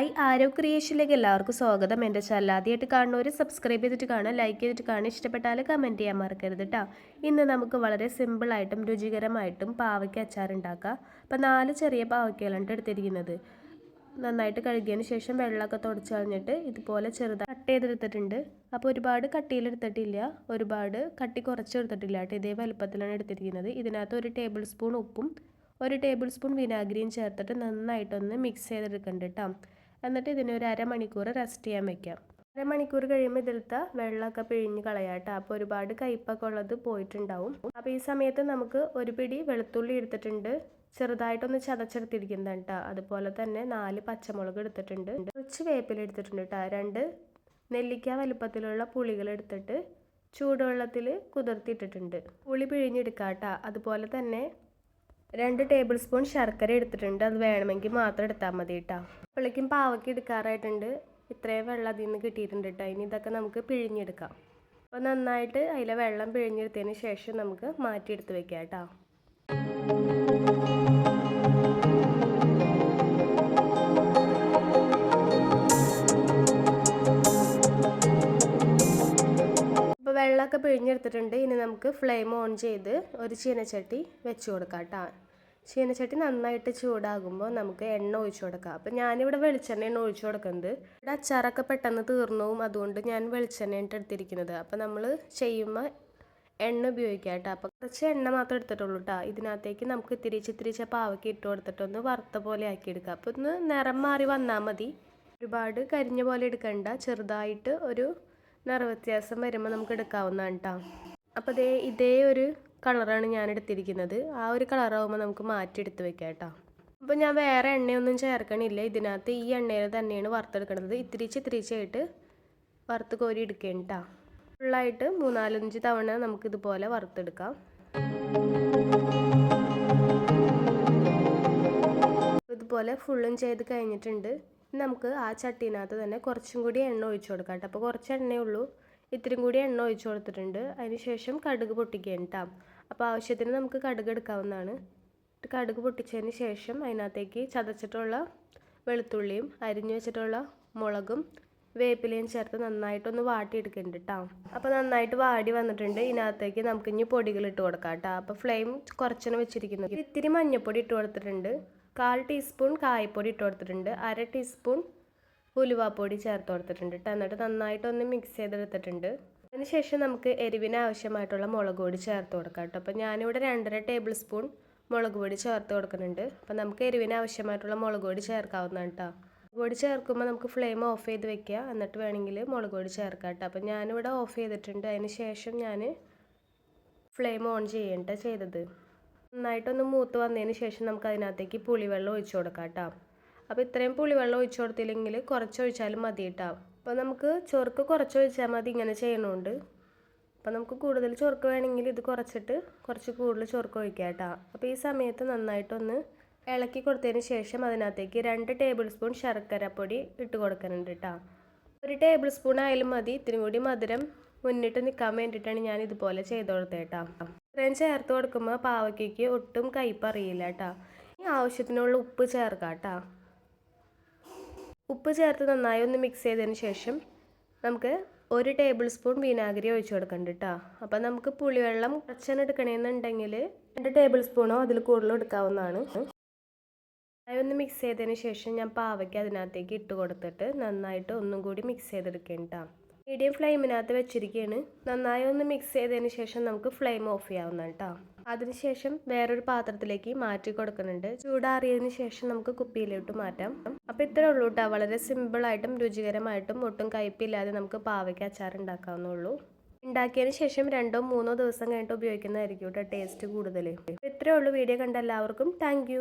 Hi ആരോ ക്രിയേഷനിലേക്ക് എല്ലാവർക്കും സ്വാഗതം. എന്റെ ചാനൽ ആദ്യമായിട്ട് കാണുന്നവർ സബ്സ്ക്രൈബ് ചെയ്തിട്ട് കാണുക ലൈക്ക് ചെയ്തിട്ട് കാണുക. ഇഷ്ടപ്പെട്ടാൽ കമന്റ് ചെയ്യാൻ മറക്കരുത് കേട്ടോ ഇന്ന് നമുക്ക് വളരെ സിമ്പിളായിട്ടും രുചികരമായിട്ടും പാവയ്ക്ക അച്ചാർ ഉണ്ടാക്കാം. അപ്പോൾ നാല് ചെറിയ പാവയ്ക്കകളാണ് എടുത്തിരിക്കുന്നത്. നന്നായിട്ട് കഴുകിയതിന് ശേഷം വെള്ളമൊക്കെ തുടച്ച് കളഞ്ഞിട്ട് ഇതുപോലെ ചെറുതായി കട്ട് ചെയ്തെടുത്തിട്ടുണ്ട്. അപ്പോൾ ഒരുപാട് കട്ടിയിലെടുത്തിട്ടില്ല. ഒരുപാട് കട്ടി കുറച്ച് എടുത്തിട്ടില്ല കേട്ടോ ഇതേ വലുപ്പത്തിലാണ് എടുത്തിരിക്കുന്നത്. ഇതിനകത്ത് ഒരു ടേബിൾ സ്പൂൺ ഉപ്പും ഒരു ടേബിൾ സ്പൂൺ വിനാഗിരിയും ചേർത്തിട്ട് നന്നായിട്ടൊന്ന് മിക്സ് ചെയ്തെടുക്കണ്ട കേട്ടോ എന്നിട്ട് ഇതിനെ ഒരു അരമണിക്കൂർ റെസ്റ്റ് ചെയ്യാൻ വെക്കാം. അരമണിക്കൂർ കഴിയുമ്പോൾ ഇതിലത്തെ വെള്ളമൊക്കെ പിഴിഞ്ഞ് കളയാട്ടോ അപ്പോൾ ഒരുപാട് കയ്പൊക്കെ ഉള്ളത് പോയിട്ടുണ്ടാവും. അപ്പോൾ ഈ സമയത്ത് നമുക്ക് ഒരു പിടി വെളുത്തുള്ളി എടുത്തിട്ടുണ്ട്. ചെറുതായിട്ടൊന്ന് ചതച്ചെടുത്തിരിക്കുന്നതാണ് കേട്ടോ. അതുപോലെ തന്നെ നാല് പച്ചമുളക് എടുത്തിട്ടുണ്ട്. കുറച്ച് വേപ്പില എടുത്തിട്ടുണ്ട് കേട്ടോ. രണ്ട് നെല്ലിക്ക വലുപ്പത്തിലുള്ള പുളികൾ എടുത്തിട്ട് ചൂടുവെള്ളത്തിൽ കുതിർത്തിയിട്ടിട്ടുണ്ട്. പുളി പിഴിഞ്ഞെടുക്കാം കേട്ടോ. അതുപോലെ തന്നെ രണ്ട് ടേബിൾ സ്പൂൺ ശർക്കര എടുത്തിട്ടുണ്ട്. അത് വേണമെങ്കിൽ മാത്രം എടുത്താൽ മതി കേട്ടോ അപ്പോഴേക്കും പാവയ്ക്ക് എടുക്കാറായിട്ടുണ്ട്. ഇത്രയും വെള്ളം അതിൽ നിന്ന് കിട്ടിയിട്ടുണ്ട് കേട്ടോ ഇനി ഇതൊക്കെ നമുക്ക് പിഴിഞ്ഞെടുക്കാം. അപ്പോൾ നന്നായിട്ട് അതിലെ വെള്ളം പിഴിഞ്ഞെടുത്തതിന് ശേഷം നമുക്ക് മാറ്റിയെടുത്ത് വെക്കാം കേട്ടോ വെള്ളമൊക്കെ പിഴിഞ്ഞെടുത്തിട്ടുണ്ട്. ഇനി നമുക്ക് ഫ്ലെയിം ഓൺ ചെയ്ത് ഒരു ചീനച്ചട്ടി വെച്ച് കൊടുക്കാം കേട്ടോ ചീനച്ചട്ടി നന്നായിട്ട് ചൂടാകുമ്പോൾ നമുക്ക് എണ്ണ ഒഴിച്ചു കൊടുക്കാം. അപ്പം ഞാനിവിടെ വെളിച്ചെണ്ണയാണ് ഒഴിച്ചു കൊടുക്കുന്നത്. ഇവിടെ അച്ചാറൊക്കെ പെട്ടെന്ന് തീർന്നു അതുകൊണ്ട് ഞാൻ വെളിച്ചെണ്ണയാണ് എടുത്തിരിക്കുന്നത്. അപ്പം നമ്മൾ ചെയ്യുമ്പോൾ എണ്ണ ഉപയോഗിക്കാം കേട്ടോ. അപ്പോൾ കുറച്ച് എണ്ണ മാത്രം എടുത്തിട്ടുള്ളൂ കേട്ടോ. ഇതിനകത്തേക്ക് നമുക്ക് തിരിച്ച് തിരിച്ച് പാവയ്ക്ക് ഇട്ട് കൊടുത്തിട്ടൊന്ന് വറുത്ത പോലെ ആക്കി എടുക്കാം. അപ്പോൾ ഒന്ന് നിറം മാറി വന്നാൽ മതി. ഒരുപാട് കരിഞ്ഞ പോലെ എടുക്കണ്ട. ചെറുതായിട്ട് ഒരു നിറവ്യത്യാസം വരുമ്പോൾ നമുക്ക് എടുക്കാവുന്നതാണ് കേട്ടോ. അപ്പോൾ ദേ ഇതേ ഒരു കളറാണ് ഞാൻ എടുത്തിരിക്കുന്നത് ആ ഒരു കളറാകുമ്പോൾ നമുക്ക് മാറ്റിയെടുത്ത് വെക്കാം കേട്ടോ. അപ്പോൾ ഞാൻ വേറെ എണ്ണയൊന്നും ചേർക്കണില്ല. ഇതിനകത്ത് ഈ എണ്ണയിൽ തന്നെയാണ് വറുത്തെടുക്കുന്നത് ഇത്തിരിച്ച് ഇത്തിരിച്ചായിട്ട് വറുത്ത് കോരി എടുക്കേണ്ട കേട്ടോ ഫുള്ളായിട്ട് മൂന്നാലഞ്ച് തവണ നമുക്കിതുപോലെ വറുത്തെടുക്കാം. ഇതുപോലെ ഫുള്ളും ചെയ്ത് കഴിഞ്ഞിട്ടുണ്ട്. നമുക്ക് ആ ചട്ടീനകത്ത് തന്നെ കുറച്ചും കൂടി എണ്ണ ഒഴിച്ചു കൊടുക്കാം കേട്ടോ അപ്പോൾ കുറച്ച് എണ്ണയേ ഉള്ളൂ. കൂടി എണ്ണ ഒഴിച്ചു കൊടുത്തിട്ടുണ്ട്. അതിന് ശേഷം കടുക് പൊട്ടിക്കേണ്ട അപ്പോൾ ആവശ്യത്തിന് നമുക്ക് കടുക് എടുക്കാവുന്നതാണ്. കടുക് പൊട്ടിച്ചതിന് ശേഷം അതിനകത്തേക്ക് ചതച്ചിട്ടുള്ള വെളുത്തുള്ളിയും അരിഞ്ഞു വെച്ചിട്ടുള്ള മുളകും വേപ്പിലയും ചേർത്ത് നന്നായിട്ടൊന്ന് വാട്ടിയെടുക്കുന്നുണ്ട് കേട്ടോ അപ്പോൾ നന്നായിട്ട് വാടി വന്നിട്ടുണ്ട്. ഇതിനകത്തേക്ക് നമുക്ക് ഇനി പൊടികൾ ഇട്ട് കൊടുക്കാം കേട്ടോ അപ്പോൾ ഫ്ലെയിം കുറച്ചാണ് വെച്ചിരിക്കുന്നു. ഇത്തിരി മഞ്ഞൾപ്പൊടി ഇട്ട് കൊടുത്തിട്ടുണ്ട്. കാൽ ടീസ്പൂൺ കായപ്പൊടി ഇട്ട് കൊടുത്തിട്ടുണ്ട്. അര ടീസ്പൂൺ ഉലുവാപ്പൊടി ചേർത്ത് കൊടുത്തിട്ടുണ്ട് കേട്ടോ എന്നിട്ട് നന്നായിട്ടൊന്ന് മിക്സ് ചെയ്തെടുത്തിട്ടുണ്ട്. അതിനുശേഷം നമുക്ക് എരിവിന് ആവശ്യമായിട്ടുള്ള മുളക് പൊടി ചേർത്ത് കൊടുക്കാം കേട്ടോ. അപ്പോൾ ഞാനിവിടെ രണ്ടര ടേബിൾ സ്പൂൺ മുളക് പൊടി ചേർത്ത് കൊടുക്കുന്നുണ്ട്. അപ്പോൾ നമുക്ക് എരിവിന് ആവശ്യമായിട്ടുള്ള മുളക് പൊടി ചേർക്കാവുന്നതാണ് കേട്ടോ. മുളക് പൊടി ചേർക്കുമ്പോൾ നമുക്ക് ഫ്ലെയിം ഓഫ് ചെയ്ത് വെക്കുക. എന്നിട്ട് വേണമെങ്കിൽ മുളക് പൊടി ചേർക്കാം കേട്ടോ. അപ്പോൾ ഞാനിവിടെ ഓഫ് ചെയ്തിട്ടുണ്ട്. അതിന് ശേഷം ഞാൻ ഫ്ലെയിം ഓൺ ചെയ്യേണ്ട ചെയ്തത്. നന്നായിട്ടൊന്ന് മൂത്ത് വന്നതിന് ശേഷം നമുക്ക് അതിനകത്തേക്ക് പുളിവെള്ളം ഒഴിച്ചു കൊടുക്കാം കേട്ടോ. അപ്പോൾ ഇത്രയും പുളിവെള്ളം ഒഴിച്ചു കൊടുത്തില്ലെങ്കിൽ കുറച്ചൊഴിച്ചാലും മതി കേട്ടോ അപ്പോൾ നമുക്ക് ചൊറുക്ക് കുറച്ചൊഴിച്ചാൽ മതി ഇങ്ങനെ ചെയ്യണമുണ്ട് അപ്പോൾ നമുക്ക് കൂടുതൽ ചൊറുക്ക് വേണമെങ്കിൽ ഇത് കുറച്ചിട്ട് കുറച്ച് കൂടുതൽ ചൊറുക്ക് ഒഴിക്കാം കേട്ടോ അപ്പോൾ ഈ സമയത്ത് നന്നായിട്ടൊന്ന് ഇളക്കി കൊടുത്തതിന് ശേഷം അതിനകത്തേക്ക് രണ്ട് ടേബിൾ സ്പൂൺ ശർക്കര പൊടി ഇട്ട് കൊടുക്കുന്നുണ്ട് കേട്ടോ ഒരു ടേബിൾ സ്പൂൺ ആയാലും മതി. ഇത്തിരി കൂടി മധുരം മുന്നിട്ട് നിൽക്കാൻ വേണ്ടിയിട്ടാണ് ഞാൻ ഇതുപോലെ ചെയ്ത് കൊടുത്തത് കേട്ടോ ഇത്രയും ചേർത്ത് കൊടുക്കുമ്പോൾ പാവയ്ക്കയ്ക്ക് ഒട്ടും കയ്പറിയില്ല കേട്ടോ ഈ ആവശ്യത്തിനുള്ള ഉപ്പ് ചേർക്കാം കേട്ടോ ഉപ്പ് ചേർത്ത് നന്നായി ഒന്ന് മിക്സ് ചെയ്തതിന് ശേഷം നമുക്ക് ഒരു ടേബിൾ സ്പൂൺ വിനാഗിരി ഒഴിച്ചു കൊടുക്കണം കേട്ടോ അപ്പോൾ നമുക്ക് പുളിവെള്ളം കുറച്ചെടുക്കണമെന്നുണ്ടെങ്കിൽ രണ്ട് ടേബിൾ സ്പൂണോ അതിൽ കൂടുതലും എടുക്കാവുന്നതാണ്. ഒന്ന് മിക്സ് ചെയ്തതിന് ശേഷം ഞാൻ പാവയ്ക്ക് അതിനകത്തേക്ക് ഇട്ട് കൊടുത്തിട്ട് നന്നായിട്ട് ഒന്നും കൂടി മിക്സ് ചെയ്തെടുക്കേണ്ട മീഡിയം ഫ്ലെയിമിനകത്ത് വെച്ചിരിക്കുകയാണ് നന്നായി ഒന്ന് മിക്സ് ചെയ്തതിന് ശേഷം നമുക്ക് ഫ്ലെയിം ഓഫ് ചെയ്യാവുന്നതാണ് കേട്ടോ അതിനുശേഷം വേറൊരു പാത്രത്തിലേക്ക് മാറ്റി കൊടുക്കുന്നുണ്ട്. ചൂടാറിയതിന് ശേഷം നമുക്ക് കുപ്പിയിലോട്ട് മാറ്റാം. അപ്പോൾ ഇത്രേ ഉള്ളൂ കേട്ടോ വളരെ സിമ്പിളായിട്ടും രുചികരമായിട്ടും ഒട്ടും കയ്പില്ലാതെ നമുക്ക് പാവയ്ക്ക് അച്ചാർ ഉണ്ടാക്കാവുന്നുള്ളൂ ഉണ്ടാക്കിയതിന് ശേഷം രണ്ടോ മൂന്നോ ദിവസം കഴിഞ്ഞിട്ട് ഉപയോഗിക്കുന്നതായിരിക്കും കേട്ടോ ടേസ്റ്റ് കൂടുതൽ ഇത്രേ ഉള്ളൂ. വീഡിയോ കണ്ട എല്ലാവർക്കും താങ്ക്